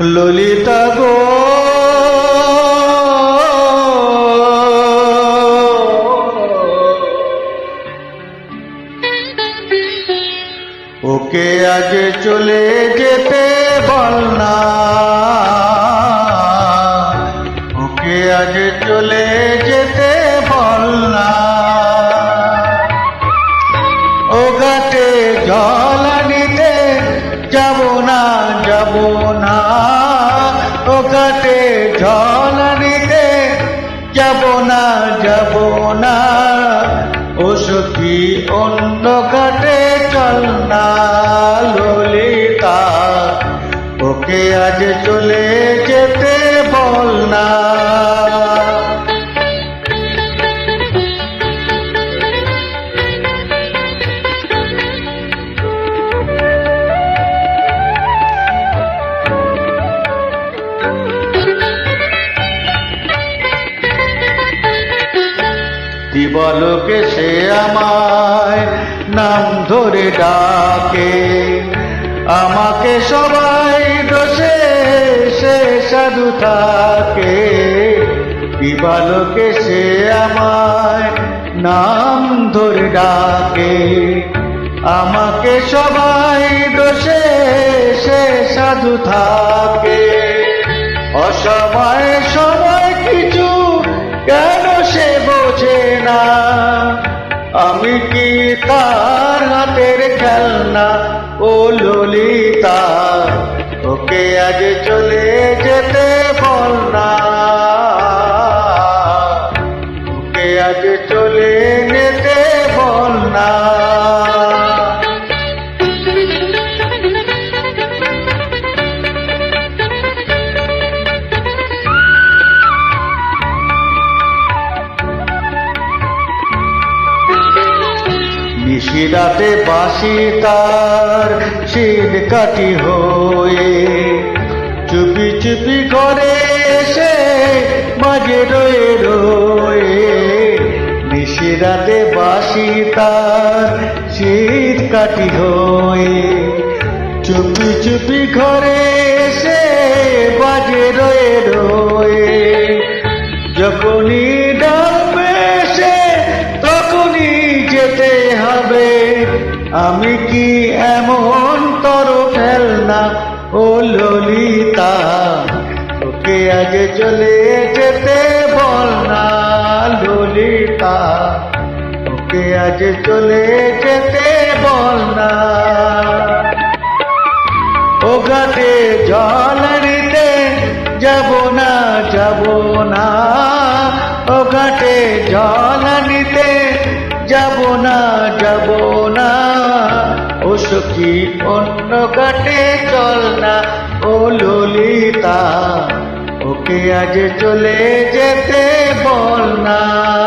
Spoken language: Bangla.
ললিতা গো। ওকে আজ চলে যেতে বল না। ওকে আজ চলে যেতে বল না। ও ঘাটে জল আনিতে যাব যাব না যাব না। দিবলোকে সে আমায়? নাম ধরে ডাকে। আমাকে সবাই দোষে, সে সাধু থাকে। দিবালোকে সে আমায়? নাম ধরে ডাকে। আমাকে সবাই দোষে, সে সাধু থাকে। অসময় না আমি কি তার হাতের খেলনা? ও ললিতা ওকে আজ চলে যেতে নিশিরাতে বাসি তার শীত কাটি হয়ে। চুপি চুপি করে এসে মাঝে রয়ে রয়ে নিশিরাতে বাসি তার শীত কাটি হয়ে। চুপি চুপি ঘরে এসে বাজে রয়ে রয়ে আমি কি এমন তর ফেলনা ও ললিতা? ওকে আজ চলে যেতে বল না, ললিতা। ওকে আজ চলে যেতে বল না। ও ঘাটে জল নিতে যাব না যাব না। ও ঘাটে জল নিতে যাব না যাব না। ও সখী, অন্য ঘাটে চল না। ও ললিতা, ওকে আজ চলে যেতে বল না।